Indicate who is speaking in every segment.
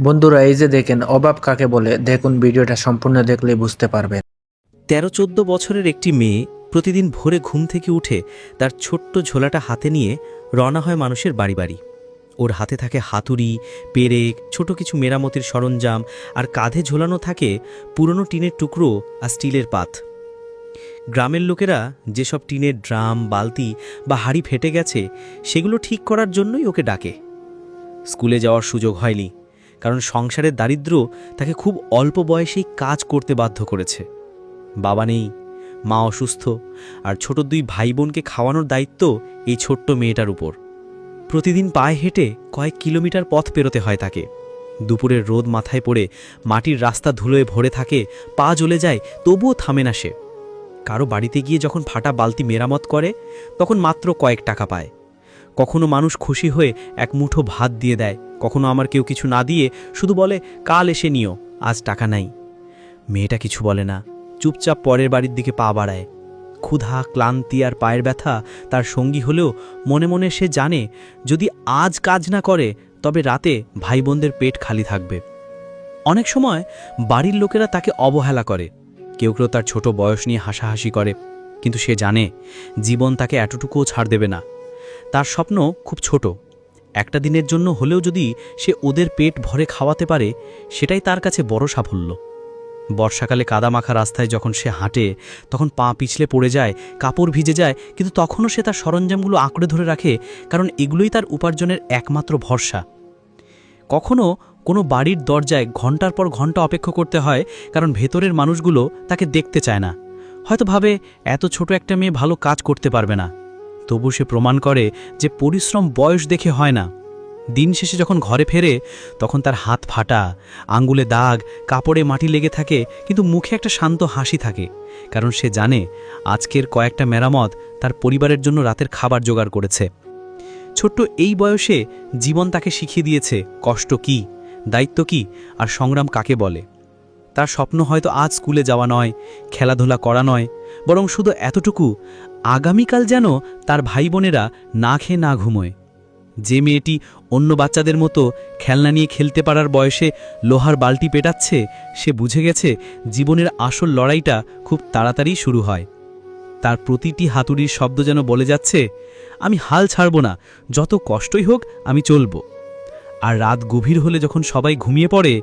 Speaker 1: বন্ধুরা, এই যে দেখেন অভাব কাকে বলে? দেখুন, ভিডিওটা সম্পূর্ণ দেখলে বুঝতে পারবেন।
Speaker 2: তেরো চোদ্দ বছরের একটি মেয়ে প্রতিদিন ভোরে ঘুম থেকে উঠে তার ছোট্ট ঝোলাটা হাতে নিয়ে রওনা হয় মানুষের বাড়ি বাড়ি ওর হাতে থাকে হাতুড়ি, পেরেক, ছোট কিছু মেরামতির সরঞ্জাম আর কাঁধে ঝোলানো থাকে পুরনো টিনের টুকরো আর স্টিলের পাত। গ্রামের লোকেরা যেসব টিনের ড্রাম, বালতি বা হাড়ি ফেটে গেছে, সেগুলো ঠিক করার জন্যই ওকে ডাকে। স্কুলে যাওয়ার সুযোগ হয়নি। কারণ সংসারের দারিদ্র তাকে খুব অল্প বয়সেই কাজ করতে বাধ্য করেছে। বাবা নেই, মা অসুস্থ, আর ছোট দুই ভাই বোনকে খাওয়ানোর দায়িত্ব এই ছোট্ট মেয়েটার উপর। প্রতিদিন পায়ে হেঁটে কয়েক কিলোমিটার পথ পেরোতে হয় তাকে। দুপুরের রোদ মাথায় পড়ে মাটির রাস্তা ধুলোয় ভরে থাকে, পা জ্বলে যায়, তবুও থামে না সে। কারও বাড়িতে গিয়ে যখন ফাটা বালতি মেরামত করে, তখন মাত্র কয়েক টাকা পায়। কখনো মানুষ খুশি হয়ে এক মুঠো ভাত দিয়ে দেয়, কখনো আমার কেউ কিছু না দিয়ে, শুধু বলে, কাল এসে নিও, আজ টাকা নাই। মেয়েটা কিছু বলে না, চুপচাপ পরের বাড়ির দিকে পা বাড়ায়। ক্ষুধা, ক্লান্তি আর পায়ের ব্যথা তার সঙ্গী হলেও মনে মনে সে জানে, যদি আজ কাজ না করে, তবে রাতে ভাই বোনদের পেট খালি থাকবে। অনেক সময় বাড়ির লোকেরা তাকে অবহেলা করে, কেউ কেউ তার ছোট বয়স নিয়ে হাসাহাসি করে, কিন্তু সে জানে, জীবন তাকে এতটুকুও ছাড় দেবে না। তার স্বপ্ন খুব ছোট। একটা দিনের জন্য হলেও যদি সে ওদের পেট ভরে খাওয়াতে পারে, সেটাই তার কাছে বড় সাফল্য। বর্ষাকালে কাদামাখা রাস্তায় যখন সে হাঁটে, তখন পা পিছলে পড়ে যায়, কাপড় ভিজে যায়, কিন্তু তখনও সে তার সরঞ্জামগুলো আঁকড়ে ধরে রাখে, কারণ এগুলোই তার উপার্জনের একমাত্র ভরসা। কখনো কোনো বাড়ির দরজায় ঘণ্টার পর ঘণ্টা অপেক্ষা করতে হয়, কারণ ভেতরের মানুষগুলো তাকে দেখতে চায় না। হয়তো ভাবে, এত ছোট একটা মেয়ে ভালো কাজ করতে পারবে না। তবু সে প্রমাণ করে যে পরিশ্রম বয়স দেখে হয় না। দিন শেষে যখন ঘরে ফেরে, তখন তার হাত ফাটা, আঙ্গুলে দাগ, কাপড়ে মাটি লেগে থাকে, কিন্তু মুখে একটা শান্ত হাসি থাকে, কারণ সে জানে আজকের কয়েকটা মেরামত তার পরিবারের জন্য রাতের খাবার জোগাড় করেছে। ছোট্ট এই বয়সে জীবন তাকে শিখিয়ে দিয়েছে কষ্ট কি, দায়িত্ব কি, আর সংগ্রাম কাকে বলে। তার স্বপ্ন হয়তো আজ স্কুলে যাওয়া নয়, খেলাধুলা করা নয়, বরং শুধু এতটুকু, আগামীকাল যেন তার ভাই বোনেরা না খেয়ে না ঘুমোয়। যে মেয়েটি অন্য বাচ্চাদের মতো খেলনা নিয়ে খেলতে পারার বয়সে লোহার বালতি পেটাচ্ছে, সে বুঝে গেছে জীবনের আসল লড়াইটা খুব তাড়াতাড়ি শুরু হয়। তার প্রতিটি হাতুড়ির শব্দ যেন বলে যাচ্ছে, আমি হাল ছাড়ব না, যত কষ্টই হোক আমি চলব। আর রাত গভীর হলে যখন সবাই ঘুমিয়ে পড়ে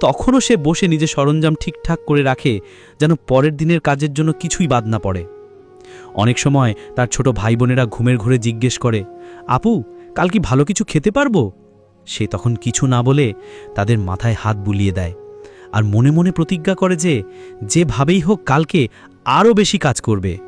Speaker 2: তখনও সে বসে নিজের সরঞ্জাম ঠিকঠাক করে রাখে, যেন পরের দিনের কাজের জন্য কিছুই বাদ না পড়ে। অনেক সময় তার ছোট ভাই বোনেরা ঘুমের ঘরে জিজ্ঞেস করে, আপু, কাল কি ভালো কিছু খেতে পারব? সে তখন কিছু না বলে তাদের মাথায় হাত বুলিয়ে দেয় আর মনে মনে প্রতিজ্ঞা করে যে, যেভাবেই হোক কালকে আরও বেশি কাজ করবে।